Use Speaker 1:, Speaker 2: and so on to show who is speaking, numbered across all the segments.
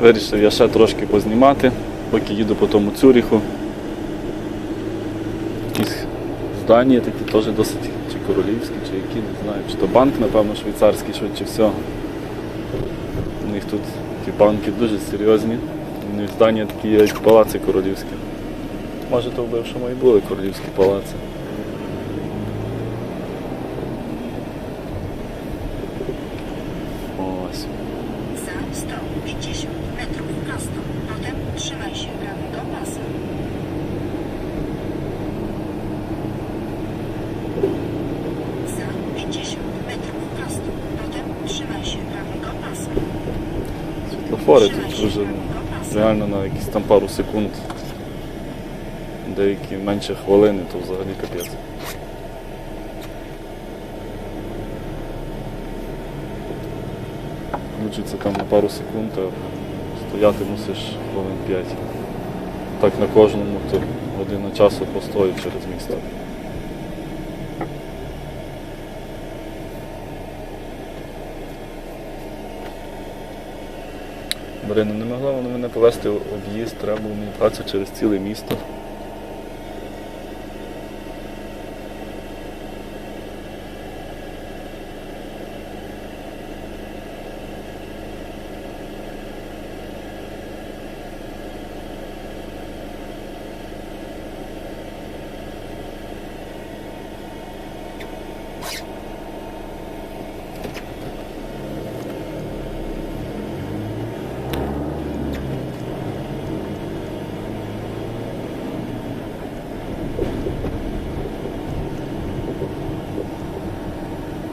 Speaker 1: Вирішив я ще трошки познімати, поки їду по тому Цюріху. Якісь здання такі теж досить чи королівські, чи які, не знаю, чи то банк, напевно, швейцарський, швидше всього. У них тут ті банки дуже серйозні. У них здання такі є, як палаци королівські. Може, то в бившому і були королівські палаци.
Speaker 2: Trzymaj
Speaker 1: тут вже реально на якісь там пару секунд. Деякі менше хвилини, то взагалі капець. Включиться там на пару секунд, а стояти мусиш хвилин 5. Так на кожному то година часу постою через місто. Марина, не могла вона мене повезти в об'їзд, треба мені працю через ціле місто.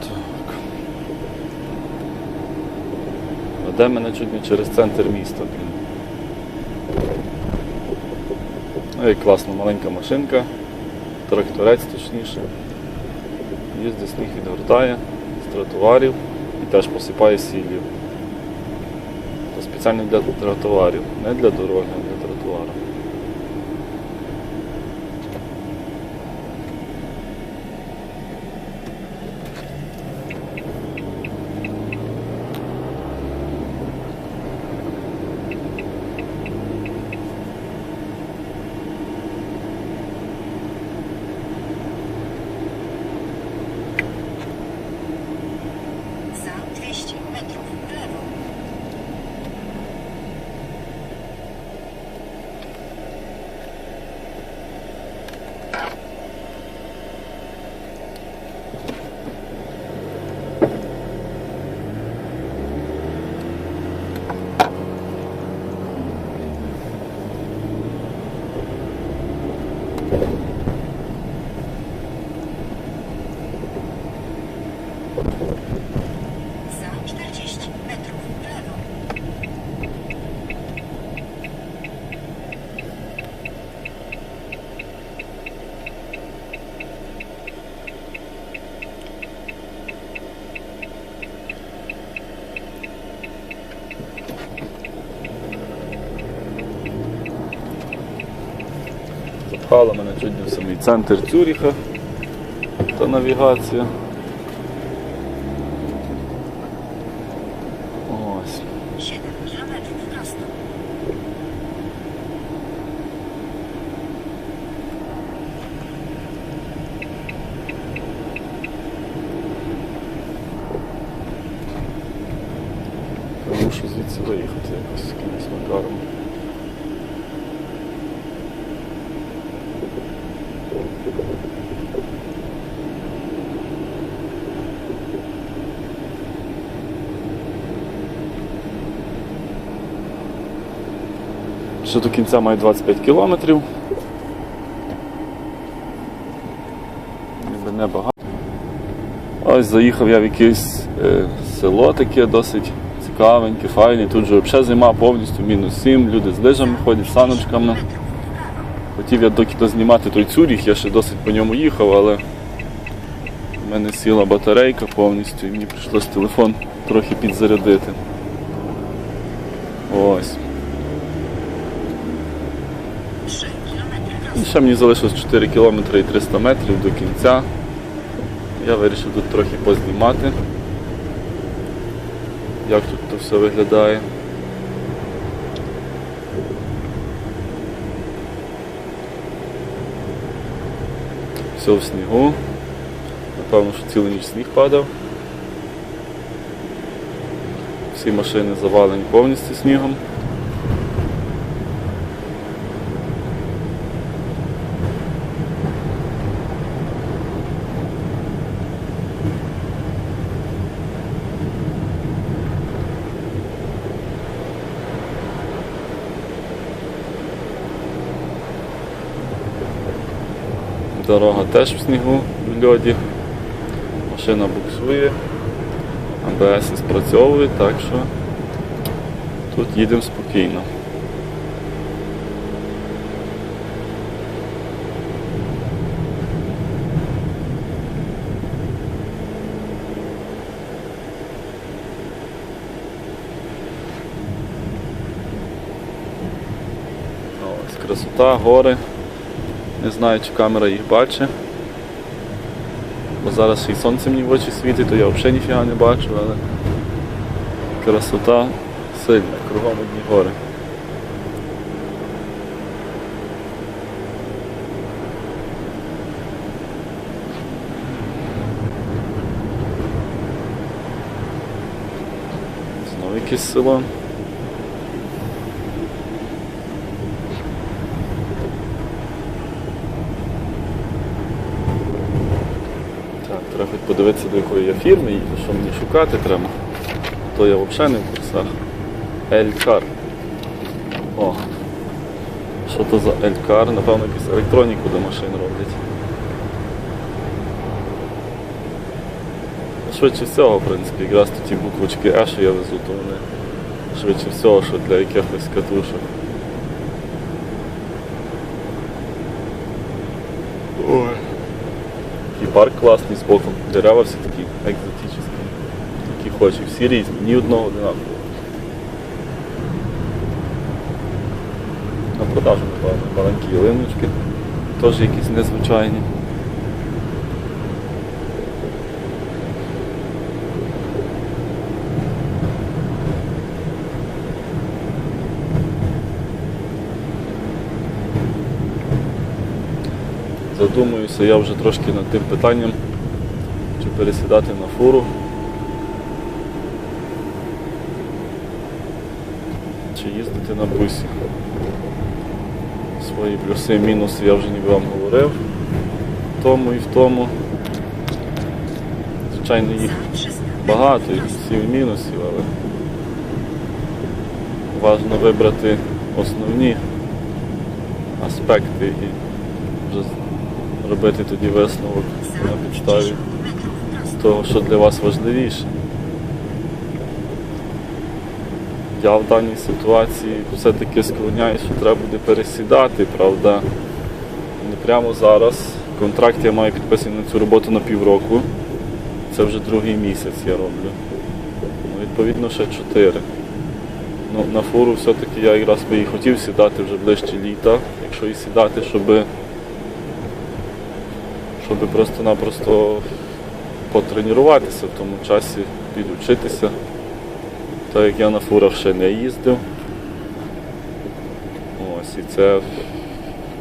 Speaker 1: Так. Веде мене чуть не через центр міста. Ну і класно, маленька машинка, тракторець точніше. Їздить сніг відгортає з тротуарів і теж посипає сіллю. Це спеціально для тротуарів, не для дороги, а для тротуару. Запхала мене чуть в самий центр Цюріха та навігація. Ось.
Speaker 2: 7 kilometrów prosto.
Speaker 1: Мушу звідси виїхати якось якимось макаром. Ще до кінця має 25 кілометрів. Небагато. Ось заїхав я в якесь е, село таке досить цікавеньке, файне. Тут же взагалі зима повністю мінус 7, люди з лижами ходять, саночками. Хотів я доки дознімати той цюріх, я ще досить по ньому їхав, але в мене сіла батарейка повністю і мені прийшлось телефон трохи підзарядити. Ось. І ще мені залишилось 4 км і 300 метрів до кінця. Я вирішив тут трохи познімати, як тут то все виглядає. Все в снігу. Напевно, що цілу ніч сніг падав. Всі машини завалені повністю снігом. Дорога теж в снігу в льоді. Машина буксує, АБС спрацьовує, так що тут їдемо спокійно. Ось красота, гори. Не знаю, чи камера їх бачить. Бо зараз ще й сонце мені в очі світить, то я взагалі ніфіга не бачу, але красота сильна, кругом одні гори. Знову якесь село. Так, треба хоч подивитися, до якої я фірми їду, що мені шукати треба. То я взагалі не в курсах. Елькар. О. Що то за Елькар? Напевно, якусь електроніку до машин роблять. Швидше всього, в принципі, якраз тут ті буквочки Е, що я везу, то вони швидше всього, що для якихось катушок. Ой. І парк класний з боку. Дерева всі такі екзотичні. Які хочеш, всі різні, ні одного одинакового. На продажу, напевно, маленькі ялиночки. Теж якісь незвичайні. Задумуюся я вже трошки над тим питанням, чи пересідати на фуру, чи їздити на бусі. Свої плюси і мінуси я вже ніби вам говорив. В тому і в тому. Звичайно, їх багато, і
Speaker 2: метрів просто.
Speaker 1: плюсів і мінусів, але важливо вибрати основні аспекти і вже робити тоді висновок на підставі
Speaker 2: 50
Speaker 1: того, що для вас важливіше. Я в даній ситуації все-таки склоняюсь, що треба буде пересідати, правда. Не прямо зараз. Контракт я маю підписаний на цю роботу на півроку. Це вже другий місяць я роблю. Ну, відповідно, ще чотири. Ну, на фуру все-таки я якраз би і хотів сідати вже ближче літа, якщо і сідати, щоб, щоб просто-напросто потренуватися в тому часі, підучитися. Так як я на фурах ще не їздив. Ось, і це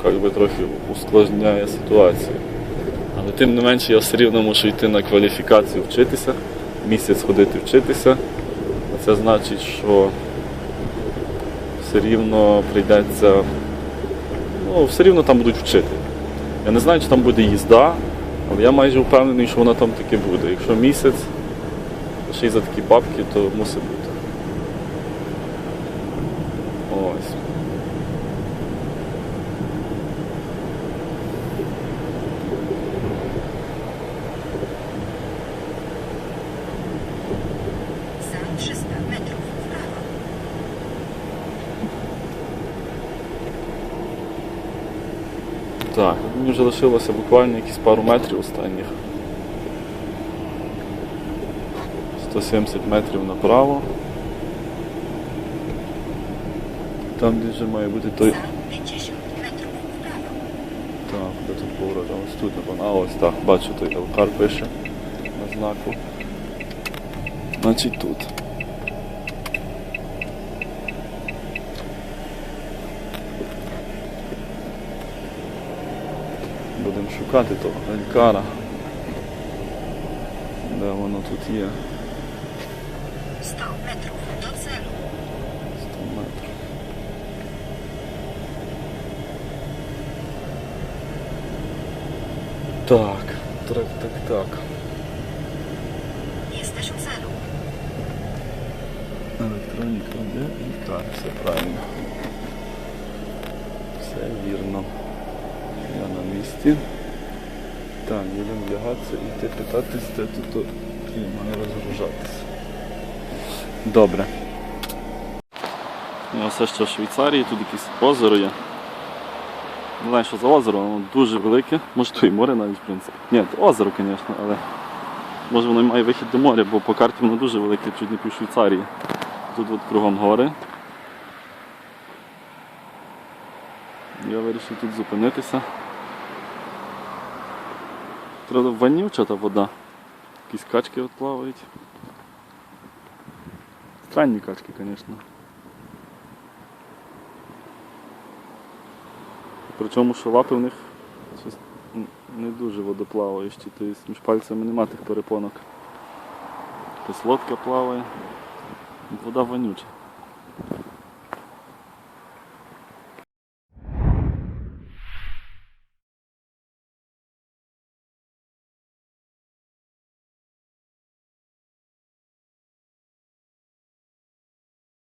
Speaker 1: як би, трохи ускладняє ситуацію. Але тим не менше я все рівно мушу йти на кваліфікацію вчитися, місяць ходити вчитися. Це значить, що все рівно прийдеться, ну, все рівно там будуть вчити. Я не знаю, чи там буде їзда, але я майже впевнений, що вона там таки буде. Якщо місяць, ще й за такі бабки, то мусить бути. Ось.
Speaker 2: За 300 metrów w prawo.
Speaker 1: Так, мені вже лишилося буквально якісь пару метрів останніх. 170 метрів направо. Там де вже має бути той.
Speaker 2: Za 50 metrów w prawo.
Speaker 1: Так, де тут поворот? А ось тут, напевно. А ось так, бачу той Елкар пише на знаку. Значить тут. Будемо шукати того Елькара. Де воно тут є?
Speaker 2: 100 metrów do celu.
Speaker 1: 100 метрів. Так, так, так, так.
Speaker 2: Jesteś u celu.
Speaker 1: Електроніка де? Так, все правильно. Все вірно. Я на місці. Так, будемо вдягатися і йти питатись, де тут і має розгружатися. Добре. Ну, все ще в Швейцарії, тут якесь озеро є. Не знаю, що за озеро, воно дуже велике. Може то і море навіть, в принципі. Ні, то озеро, звісно, але може воно і має вихід до моря, бо по карті воно дуже велике, чуть не пів Швейцарії. Тут от кругом гори. Я вирішив тут зупинитися. Правда, вонюча та вода. Якісь качки от плавають. Странні качки, звісно. Причому, що лапи в них не дуже водоплаваючі, тобто між пальцями нема тих перепонок. Якась лодка плаває. Вода вонюча.